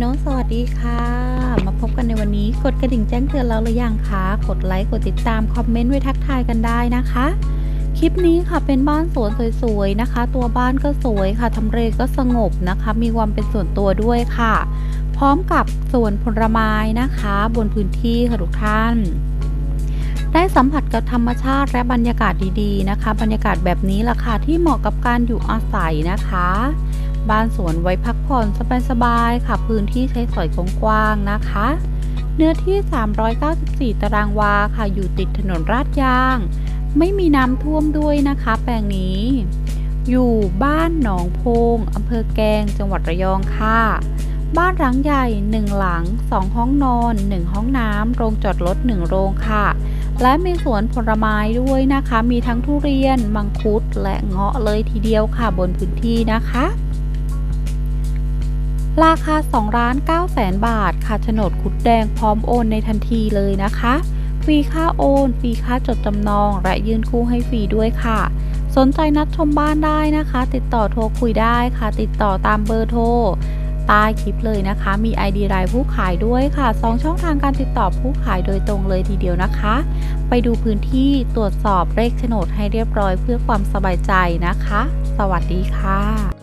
โนสวัสดีค่ะ มาพบกันในวันนี้กดกระดิ่งแจ้งเตือนเราหรือยังคะกดไลค์กดติดตามคอมเมนต์ไว้ทักทายกันได้นะคะ คลิปนี้ค่ะเป็นบ้านสวนสวยๆนะคะ ตัวบ้านก็สวยค่ะทำเลก็สงบนะคะ มีความเป็นส่วนตัวด้วยค่ะ พร้อมกับสวนผลไม้นะคะ บนพื้นที่ค่ะทุกท่านได้สัมผัสกับธรรมชาติและบรรยากาศดีๆนะคะ บรรยากาศแบบนี้แหละค่ะที่เหมาะกับการอยู่อาศัยนะคะ บ้านสวนไว้พักผ่อนสบายๆค่ะ พื้นที่ใช้สอยกว้างๆนะคะ เนื้อที่ 394 ตารางวาค่ะ อยู่ติดถนนลาดยาง ไม่มีน้ำท่วมด้วยนะคะ แปลงนี้ อยู่บ้านหนองโพงอำเภอแกง จังหวัดระยองค่ะ บ้านหลังใหญ่ 1 หลัง 2 ห้องนอน 1 ห้องน้ำโรงจอดรถ 1 โรงค่ะ และมีสวนผลไม้ด้วยนะคะ มีทั้งทุเรียน มังคุด และเงาะเลยทีเดียวค่ะบนพื้นที่นะคะ ราคา2ล้าน9แสนบาท ค่ะโฉนดคุดแดงพร้อมโอนในทันทีเลยนะคะ ฟรีค่าโอน ฟรีค่าจดจำนอง และยื่นคู่ให้ฟรีด้วยค่ะ สนใจนัดชมบ้านได้นะคะ ติดต่อโทรคุยได้ค่ะ ติดต่อตามเบอร์โทรใต้คลิปเลยนะคะ มี ID รายผู้ขายด้วยค่ะ 2 ช่องทางการติดต่อผู้ขายโดยตรงเลยทีเดียวนะคะ ไปดูพื้นที่ตรวจสอบเลขโฉนดให้เรียบร้อยเพื่อความสบายใจนะคะ สวัสดีค่ะ